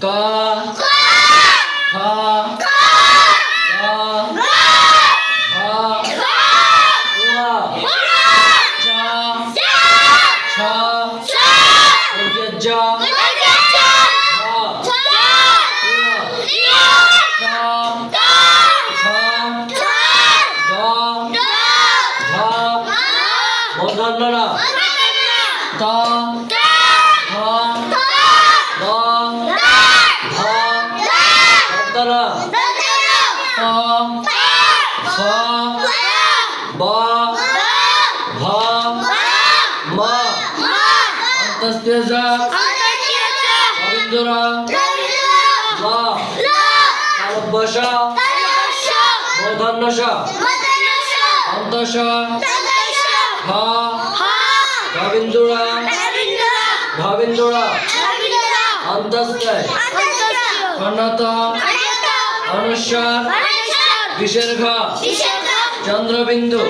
có. Có. Có. Con দন্তন প ফ ব ভ ম। অন্তস্তেজ রবীন্দ্র ল। তালব্যস মূর্ধন্য স অন্তস হ রবীন্দ্র রবীন্দ্র অন্তস্তে কর্ণত অনুস্বর বিসর্গ চন্দ্রবিন্দু